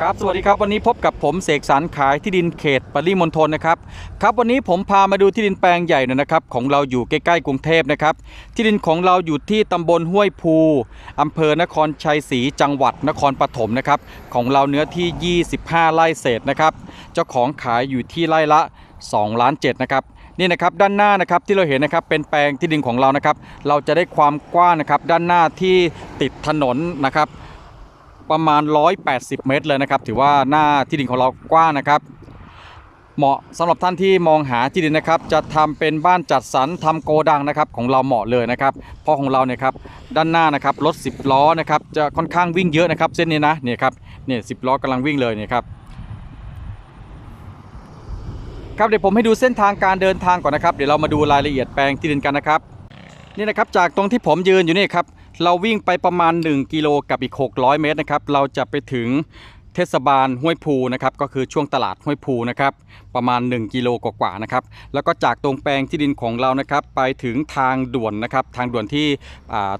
ครับสวัสดีครับวันนี้พบกับผมเสกสรรขายที่ดินเขตปริมณฑลนะครับครับวันนี้ผมพามาดูที่ดินแปลงใหญ่หน่อยนะครับของเราอยู่ใกล้ๆกรุงเทพนะครับที่ดินของเราอยู่ที่ตำบลห้วยภูอำเภอนครชัยศรีจังหวัดนครปฐมนะครับของเราเนื้อที่ 25 ไร่เศษนะครับเจ้าของขายอยู่ที่ไร่ละ 2 ล้าน7นะครับนี่นะครับด้านหน้านะครับที่เราเห็นนะครับเป็นแปลงที่ดินของเรานะครับเราจะได้ความกว้างนะครับด้านหน้าที่ติดถนนนะครับ ประมาณ 180 เมตรเลยนะครับ ถือว่าหน้าที่ดินของเรากว้างนะครับ เหมาะสำหรับท่านที่มองหาที่ดินนะครับ จะทำเป็นบ้านจัดสรรทำโกดังนะครับ ของเราเหมาะเลยนะครับ เพราะของเราเนี่ยครับด้านหน้านะครับรถ 10 ล้อนะครับจะค่อนข้างวิ่งเยอะนะครับ เส้นนี้นะเนี่ยครับเนี่ยสิล้อกำลังวิ่งเลยเนี่ยครับครับเดี๋ยวผมให้ดูเส้นทางการเดินทางก่อนนะครับ เดี๋ยวเรามาดูรายละเอียดแปลงที่ดินกันนะครับ นี่นะครับจากตรงที่ผมยืนอยู่นี่ครับ เราวิ่งไปประมาณ 1 กิโลกับอีก 600 เมตรนะครับ เราจะไปถึงเทศบาลห้วยภูนะครับ ก็คือช่วงตลาดห้วยภูนะครับ ประมาณ 1 กิโลกว่าๆนะครับแล้วก็จากตรงแปลงที่ดินของเรานะครับไปถึงทางด่วนนะครับทางด่วนที่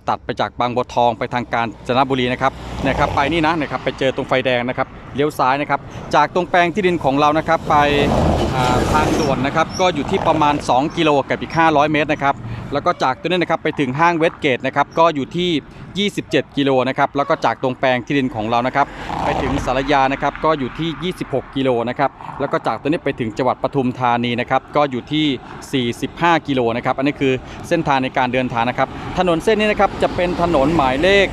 ตัดไปจากบางบัวทองไปทางกาญจนบุรีนะครับนะครับไปนี่นะนะครับไปเจอตรงไฟแดงนะครับเลี้ยวซ้ายนะครับจากตรงแปลงที่ดินของเรานะครับไปทางด่วนนะครับก็อยู่ที่ประมาณ 2 กิโลกับอีก 500 เมตรนะครับแล้วก็จากตัวนี้นะครับไปถึงห้างเวสเกตนะครับก็อยู่ที่ 27 กิโลนะครับแล้วก็จากตรงแปลงที่ดินของเรานะครับไปถึงสารยานะครับก็อยู่ที่ 26 กิโลนะครับแล้วก็จากตัวนี้ไปถึงจังหวัดปทุมธานีนะครับก็อยู่ที่ 45 กิโลนะครับอันนี้คือเส้นทางในการเดินทางนะครับ ถนนเส้นนี้นะครับจะเป็นถนนหมายเลข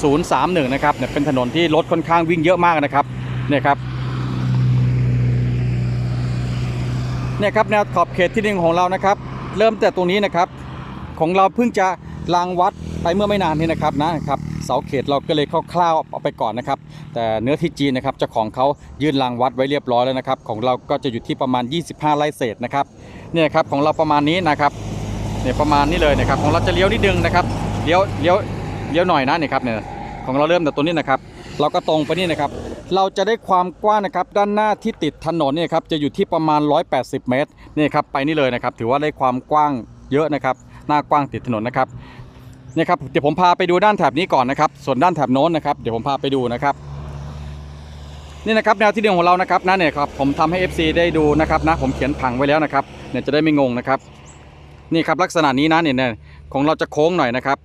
4031 นะครับเนี่ยเป็นถนนที่รถค่อนข้างวิ่งเยอะมากนะครับเนี่ยครับเนี่ยครับแนวขอบเขตที่ดินของเรานะครับ เริ่มแต่ตรงนี้นะครับ ของเราเพิ่งจะรางวัดไปเมื่อไม่นานนี้นะครับนะครับเสาเขตเราก็เลยคร่าวๆเอาไปก่อนนะครับ แต่เนื้อที่จีนนะครับเจ้าของเขายื่นรางวัดไว้เรียบร้อยแล้วนะครับ ของเราก็จะอยู่ที่ประมาณ 25 ไร่เศษนะครับเนี่ยครับของเราประมาณนี้นะครับเนี่ยประมาณนี้เลยนะครับ ของเราจะเลี้ยวนิดนึงนะครับเลี้ยวเลี้ยวเลี้ยวหน่อยนะเนี่ยครับเนี่ยของเราเริ่มแต่ตัวนี้นะครับ เราก็ตรงไปนี่นะครับ เราจะได้ความกว้างนะครับ ด้านหน้าที่ติดถนนเนี่ยครับจะอยู่ที่ประมาณ 180 เมตรนี่ครับไปนี่เลยนะครับ ถือว่าได้ความกว้างเยอะนะครับ หน้ากว้างติดถนนนะครับนี่ครับเดี๋ยวผมพาไปดูด้านแถบนี้ก่อนนะครับ ส่วนด้านแถบโน้นนะครับเดี๋ยวผมพาไปดูนะครับ นี่นะครับแนวที่ดินของเรานะครับนะเนี่ยครับผมทำให้ FC ได้ดูนะครับนะผมเขียนผังไว้แล้วนะครับเนี่ยจะได้ไม่งงนะครับ นี่ครับลักษณะนี้นะเนี่ยเนี่ยของเราจะโค้งหน่อยนะครับ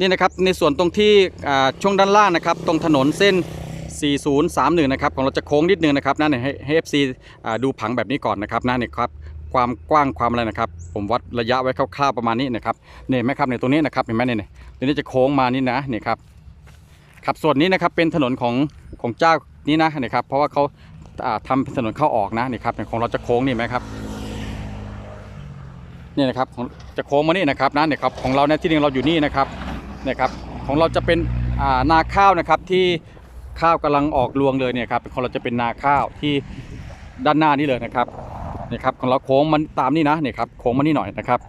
นี่นะครับในส่วนตรงที่ช่วงด้านล่างนะครับ ตรงถนนเส้น 4031 นะครับของเราจะโค้งนิดนึงนะครับนั่นเนี่ยให้ FC ดูผังแบบนี้ก่อนนะครับนั่นเนี่ยครับความกว้างความอะไรนะครับ ผมวัดระยะไว้คร่าวๆประมาณนี้นะครับเนี่ยไหมครับเนี่ยตรงนี้นะครับเห็นไหมเนี่ยเนี่ยตรงนี้จะโค้งมานี่นะเนี่ยครับ ครับส่วนนี้นะครับเป็นถนนของของเจ้านี้นะเนี่ยครับเพราะว่าเขาอ่าทำถนนเข้าออกนะนี่ครับของเราจะโค้งนี่ไหมครับนี่นะครับของจะโค้งมานี่นะครับนะเนี่ยครับของเราเนี่ยที่ดินเราอยู่นี่นะครับเนี่ยครับของเราจะเป็นนาข้าวนะครับที่ข้าวกำลังออกรวงเลยเนี่ยครับของเราจะเป็นนาข้าวที่ด้านหน้านี่เลยนะครับเนี่ยครับของเราโค้งมันตามนี่นะเนี่ยครับโค้งมานี่หน่อยนะครับ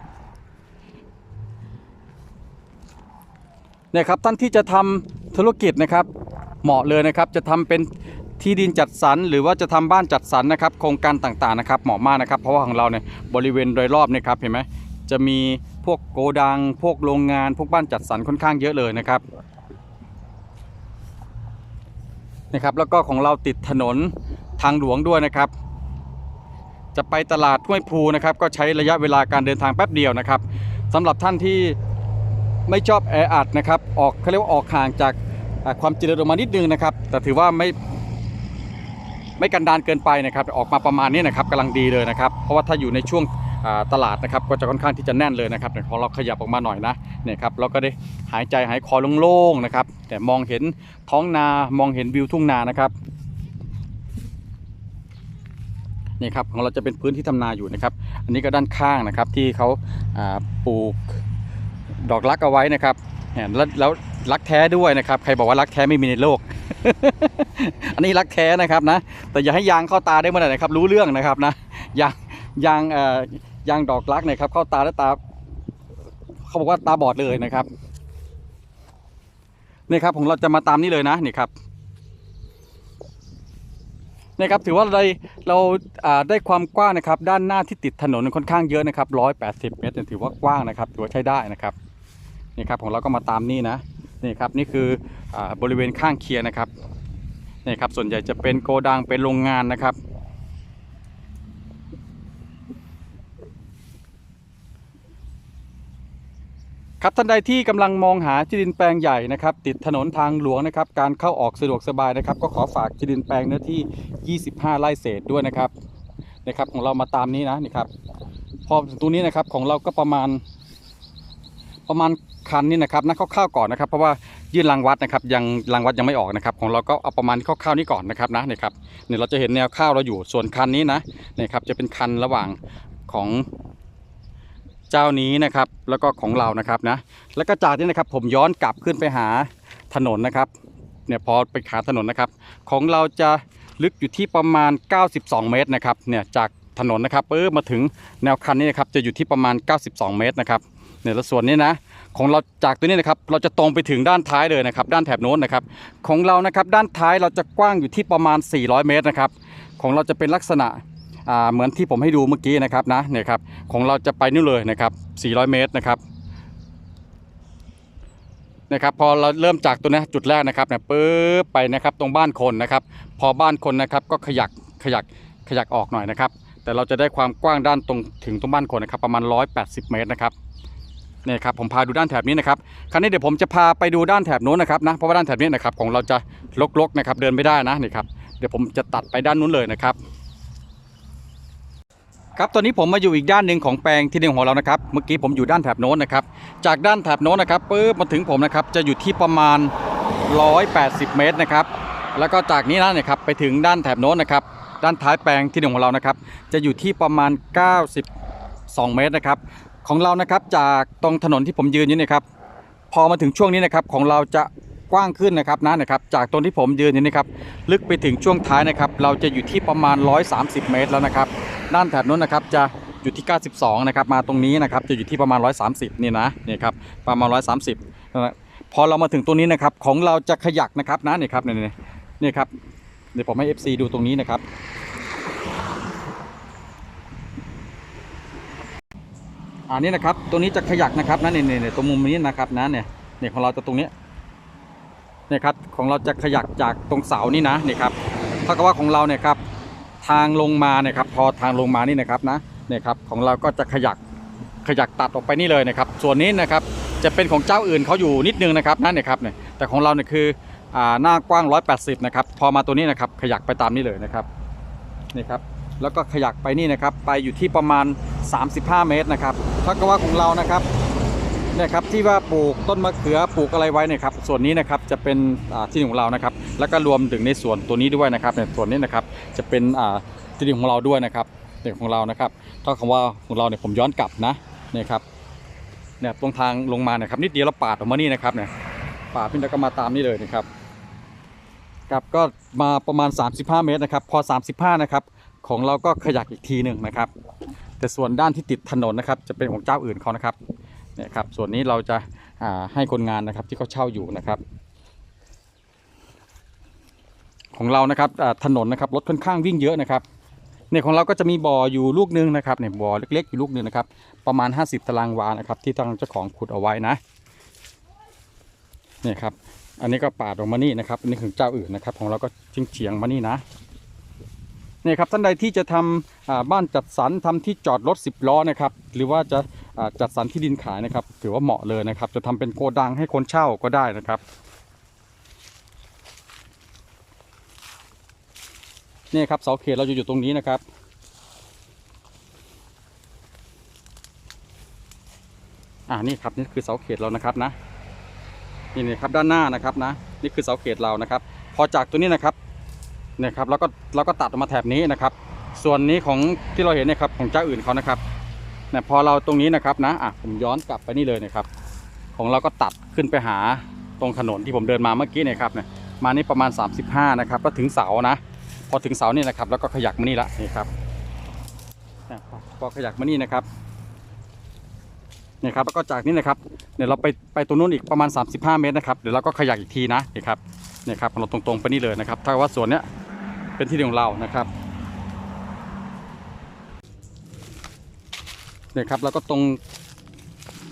เนี่ยครับท่านที่จะทำ ธุรกิจนะครับเหมาะเลยนะครับจะทำเป็นที่ดินจัดสรรหรือว่าจะทำบ้านจัดสรรนะครับ โครงการต่างๆนะครับเหมาะมากนะครับ เพราะว่าของเราเนี่ยบริเวณโดยรอบเนี่ยครับเห็นไหมจะมีพวกโกดัง พวกโรงงาน พวกบ้านจัดสรรค่อนข้างเยอะเลยนะครับนะครับ แล้วก็ของเราติดถนนทางหลวงด้วยนะครับ จะไปตลาดห้วยภูนะครับ ก็ใช้ระยะเวลาการเดินทางแป๊บเดียวนะครับสำหรับท่านที่ ไม่ชอบแออัดนะครับออกเขาเรียกว่าออกห่างจากความเจริญออกมานิดนึงนะครับ แต่ถือว่าไม่ไม่กันดานเกินไปนะครับ ออกมาประมาณนี้นะครับกำลังดีเลยนะครับ เพราะว่าถ้าอยู่ในช่วงตลาดนะครับก็จะค่อนข้างที่จะแน่นเลยนะครับแต่พอเราขยับออกมาหน่อยนะเนี่ยครับเราก็ได้หายใจหายคอโล่งๆนะครับ แต่มองเห็นท้องนามองเห็นวิวทุ่งนานะครับนี่ครับของเราจะเป็นพื้นที่ทำนาอยู่นะครับ อันนี้ก็ด้านข้างนะครับที่เขาปลูก ดอกรักเอาไว้นะครับแล้วแล้วรักแท้ด้วยนะครับ ใครบอกว่ารักแท้ไม่มีในโลก อันนี้รักแท้นะครับนะ แต่อย่าให้ยางเข้าตาได้เมื่อไหร่นะครับ รู้เรื่องนะครับนะ ยางยางเอ่อยางดอกรักนี่ยครับ เข้าตาแล้วตา เขาบอกว่าตาบอดเลยนะครับนี่ครับของเราจะมาตามนี้เลยนะนี่ครับนี่ครับถือว่าเราได้เราอ่าได้ความกว้างนะครับ ด้านหน้าที่ติดถนนค่อนข้างเยอะนะครับ180 เมตรเนี่ยถือว่ากว้างนะครับถือว่าใช้ได้นะครับ นี่ครับของเราก็มาตามนี่นะนี่ครับนี่คืออบริเวณข้างเคียงนะครับนี่ครับส่วนใหญ่จะเป็นโกดังเป็นโรงงานนะครับ ครับท่านใดที่กำลังมองหาที่ดินแปลงใหญ่นะครับ ติดถนนทางหลวงนะครับ การเข้าออกสะดวกสบายนะครับ ก็ขอฝากที่ดินแปลงเนื้อที่ 25 ไร่เศษด้วยนะครับนะครับของเรามาตามนี้นะนี่ครับพอถึงตรงนี้นะครับของเราก็ประมาณประมาณ คันนี่นะครับนะคร่าวๆก่อนนะครับ เพราะว่ายื่นรางวัดนะครับยังรางวัดยังไม่ออกนะครับ ของเราก็เอาประมาณคร่าวๆนี้ก่อนนะครับนะนี่ครับเนี่ยเราจะเห็นแนวข้าวเราอยู่ส่วนคันนี้นะนี่ครับจะเป็นคันระหว่างของเจ้านี้นะครับ แล้วก็ของเรานะครับนะ แล้วก็จากนี้นะครับ ผมย้อนกลับขึ้นไปหาถนนนะครับเนี่ยพอไปขาถนนนะครับ ของเราจะลึกอยู่ที่ประมาณ 92 เมตรนะครับเนี่ยจากถนนนะครับเออมาถึงแนวคันนี้นะครับจะอยู่ที่ประมาณ 92 เมตรนะครับ เนี่ยแล้วส่วนนี้นะของเราจากตัวนี้นะครับเราจะตรงไปถึงด้านท้ายเลยนะครับ ด้านแถบโน้นนะครับ ของเรานะครับด้านท้ายเราจะกว้างอยู่ที่ประมาณ 400 เมตรนะครับของเราจะเป็นลักษณะเหมือนที่ผมให้ดูเมื่อกี้นะครับนะเนี่ยครับของเราจะไปนู่นเลยนะครับ 400 เมตรนะครับนะครับพอเราเริ่มจากตัวนี้จุดแรกนะครับเนี่ยปึ๊บไปนะครับตรงบ้านคนนะครับ พอบ้านคนนะครับก็ขยักขยักขยักออกหน่อยนะครับ แต่เราจะได้ความกว้างด้านตรงถึงตรงบ้านคนนะครับ ประมาณ 180 เมตรนะครับ นี่ครับผมพาดูด้านแถบนี้นะครับคราวนี้เดี๋ยวผมจะพาไปดูด้านแถบโน้นนะครับนะเพราะว่าด้านแถบนี้นะครับของเราจะลกๆนะครับเดินไม่ได้นะนี่ครับเดี๋ยวผมจะตัดไปด้านนู้นเลยนะครับ ครับตอนนี้ผมมาอยู่อีกด้านหนึ่งของแปลงที่หนึ่งของเรานะครับ เมื่อกี้ผมอยู่ด้านแถบโน้นนะครับจากด้านแถบโน้นนะครับปุ๊บมาถึงผมนะครับจะอยู่ที่ประมาณ 180 เมตรนะครับแล้วก็จากนี้นะเนี่ยครับไปถึงด้านแถบโน้นนะครับด้านท้ายแปลงที่หนึ่งของเรานะครับจะอยู่ที่ประมาณ92เมตรนะครับ ของเรานะครับจากตรงถนนที่ผมยืนอยู่นะครับพอมาถึงช่วงนี้นะครับของเราจะกว้างขึ้นนะครับนะนะครับจากตรงที่ผมยืนอยู่นี่ครับลึกไปถึงช่วงท้ายนะครับเราจะอยู่ที่ประมาณ 130 เมตรแล้วนะครับด้านแถบนู้นนะครับจะอยู่ที่ 92 นะครับ มาตรงนี้นะครับจะอยู่ที่ประมาณ 130 นี่นะนี่ครับประมาณ 130นะพอเรามาถึงตรงนี้นะครับของเราจะขยักนะครับนะนี่ครับนี่นี่นี่ครับเดี๋ยวผมให้ FC ดูตรงนี้นะครับ อันนี้นะครับตรงนี้จะขยักนะครับนะเนี่ยเนี่ยเนี่ยตรงมุมนี้นะครับนะเนี่ยเนี่ยของเราจะตรงนี้เนี่ยครับของเราจะขยักจากตรงเสานี่นะเนี่ยครับเท่ากับว่าของเราเนี่ยครับทางลงมาเนี่ยครับพอทางลงมานี่นะครับนะเนี่ยครับของเราก็จะขยักขยักตัดออกไปนี่เลยนะครับ ส่วนนี้นะครับจะเป็นของเจ้าอื่นเขาอยู่นิดนึงนะครับนั่นเนี่ยครับเนี่ยแต่ของเราเนี่ยคืออ่าหน้ากว้าง 180 นะครับ พอมาตัวนี้นะครับขยักไปตามนี้เลยนะครับนี่ครับ แล้วก็ขยักไปนี่นะครับ ไปอยู่ที่ประมาณ 35 เมตรนะครับเท่ากับว่าของเรานะครับเนี่ยครับที่ว่าปลูกต้นมะเขือปลูกอะไรไว้เนี่ยครับส่วนนี้นะครับจะเป็นที่ดินของเรานะครับ แล้วก็รวมถึงในส่วนตัวนี้ด้วยนะครับในส่วนนี้นะครับจะเป็นที่ดินของเราด้วยนะครับเนี่ยของเรานะครับเท่ากับว่าของเราเนี่ยผมย้อนกลับนะเนี่ยครับเนี่ยตรงทางลงมาเนี่ยครับนิดเดียวเราปาดออกมานี่นะครับเนี่ยปาดขึ้นแล้วก็มาตามนี่เลยนะครับครับก็มาประมาณ 35 เมตรนะครับ พอ 35 นะครับ ของเราก็ขยักอีกทีหนึ่งนะครับ แต่ส่วนด้านที่ติดถนนนะครับ จะเป็นของเจ้าอื่นเขานะครับเนี่ยครับ ส่วนนี้เราจะาให้คนงานนะครับที่เขาเช่าอยู่นะครับ ของเรานะครับถนนนะครับรถค่อนข้างวิ่งเยอะนะครับเนี่ยของเราก็จะมีบ่ออยู่ลูกนึงนะครับเนี่ยบ่อเล็กๆอยู่ลูกนึงนะครับ ประมาณ 50 ตารางวานะครับ ที่ทางเจ้าของขุดเอาไว้นะเนี่ยครับ อันนี้ก็ปาดออกมานี่นะครับอันนี้ของเจ้าอื่นนะครับ ของเราก็ชิงเฉียงมานี่นะ นี่ยครับท่านใดที่จะทำอ่าบ้านจัดสรรทำที่จอดรถ 10 ล้อนะครับหรือว่าจะจัดสรรที่ดินขายนะครับ ถือว่าเหมาะเลยนะครับ จะทำเป็นโกดังให้คนเช่าก็ได้นะครับเนี่ยครับเสาเขตเราจะอยู่ตรงนี้นะครับอ่านี่ครับนี่คือเสาเขตเรานะครับนะนี่นี่ครับด้านหน้านะครับนะ นี่คือเสาเขตเรานะครับ พอจากตัวนี้นะครับ นี่ยครับแล้วก็เราก็ตัดออกมาแถบนี้นะครับ ส่วนนี้ของที่เราเห็นเนี่ยครับของเจ้าอื่นเขานะครับเนี่ยพอเราตรงนี้นะครับนะอะผมย้อนกลับไปนี่เลยนะครับ ของเราก็ตัดขึ้นไปหาตรงถนนที่ผมเดินมาเมื่อกี้เนี่ยครับเนี่ยมานี่ประมาณ 35 นะครับก็ถึงเสานะ พอถึงเสานี่นะครับ แล้วก็ขยักมานี่ละนี่ครับพอขยักมานี่นะครับเนี่ยครับแล้วก็จากนี้นะครับเดี๋ยวเราไปไปตรงนู้นอีกประมาณ 35 เมตรนะครับเดี๋ยวเราก็ขยักอีกทีนะนี่ครับเนี่ยครับเราตรงๆไปนี่เลยนะครับถ้าว่าส่วนเนี้ย เป็นที่ดินของเรานะครับเนี่ยครับแล้วก็ตรง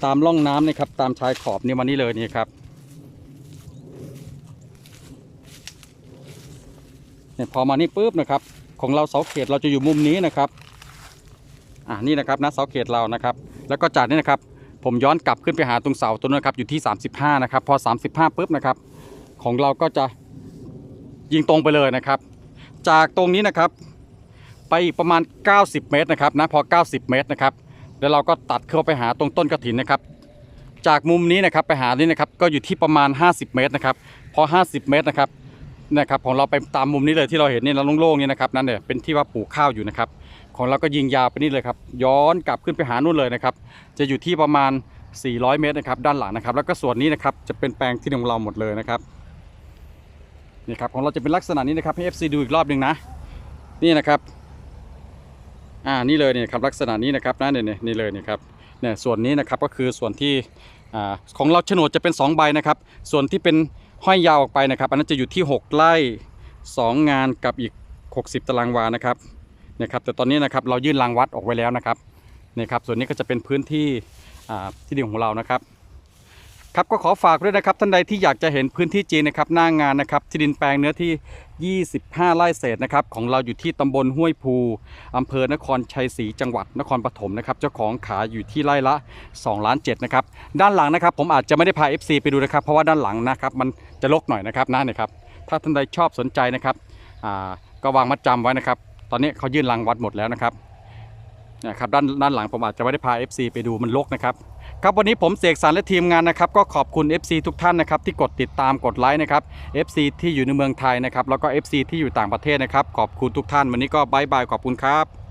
ตามร่องน้ำเนี่ยครับตามชายขอบนี่มานี่เลยนี่ครับเนี่ยพอมานี่ปุ๊บนะครับ ของเราเสาเขตเราจะอยู่มุมนี้นะครับอ่านี่นะครับนะเสาเขตเรานะครับ แล้วก็จัดนี่นะครับ ผมย้อนกลับขึ้นไปหาตรงเสาตัวนั้นครับอยู่ที่ 35 นะครับ พอ 35ปุ๊บนะครับ ของเราก็จะยิงตรงไปเลยนะครับ จากตรงนี้นะครับ ไปประมาณ 90 เมตรนะครับนะพอ 90 เมตรนะครับแล้วเราก็ตัดเข้าไปหาตรงต้นกระถินนะครับ จากมุมนี้นะครับไปหานี่นะครับก็อยู่ที่ประมาณ 50 เมตรนะครับ พอ 50 เมตรนะครับนะครับของเราไปตามมุมนี้เลยที่เราเห็นนี่เราโล่งๆนี่นะครับนั่นเนี่ยเป็นที่ว่าปลูกข้าวอยู่นะครับ ของเราก็ยิงยาวไปนี่เลยครับ ย้อนกลับขึ้นไปหานู่นเลยนะครับ จะอยู่ที่ประมาณ 400 เมตรนะครับ ด้านหลังนะครับ แล้วก็ส่วนนี้นะครับจะเป็นแปลงที่ของเราหมดเลยนะครับ นี่ครับของเราจะเป็นลักษณะนี้นะครับให้ FC ดูอีกรอบหนึ่งนะ นี่นะครับอ่านี่เลยเนี่ยครับลักษณะนี้นะครับนะเนี่ยนี่นี่เลยนี่ครับเนี่ยส่วนนี้นะครับก็คือส่วนที่อ่าของเราโฉนดจะเป็น 2 ใบนะครับ ส่วนที่เป็นห้อยยาวออกไปนะครับ อันนั้นจะอยู่ที่ 6ไร่2 งานกับอีก 60 ตารางวานะครับนี่ครับ แต่ตอนนี้นะครับเรายื่นรางวัดออกไว้แล้วนะครับนี่ครับส่วนนี้ก็จะเป็นพื้นที่อ่าที่ดินของเรานะครับ ครับก็ขอฝากด้วยนะครับท่านใดที่อยากจะเห็นพื้นที่จริงนะครับหน้างานนะครับที่ดินแปลงเนื้อที่ 25 ไร่เศษนะครับของเราอยู่ที่ตำบลห้วยภูอำเภอนครชัยศรีจังหวัดนครปฐมนะครับเจ้าของขายอยู่ที่ไร่ละ2ล้าน7นะครับด้านหลังนะครับ ผมอาจจะไม่ได้พา FC ไปดูนะครับ เพราะว่าด้านหลังนะครับมันจะรกหน่อยนะครับนะเนี่ยครับถ้าท่านใดชอบสนใจนะครับก็วางมัดจำไว้นะครับ ตอนนี้เขายื่นรางวัดหมดแล้วนะครับนะครับด้านด้านหลังผมอาจจะไม่ได้พา FC ไปดูมันรกนะครับ ครับวันนี้ผมเสกสรรและทีมงานนะครับก็ขอบคุณ FC ทุกท่านนะครับที่กดติดตามกดไลค์นะครับ FC ที่อยู่ในเมืองไทยนะครับแล้วก็ FC ที่อยู่ต่างประเทศนะครับขอบคุณทุกท่าน วันนี้ก็บายบายขอบคุณครับ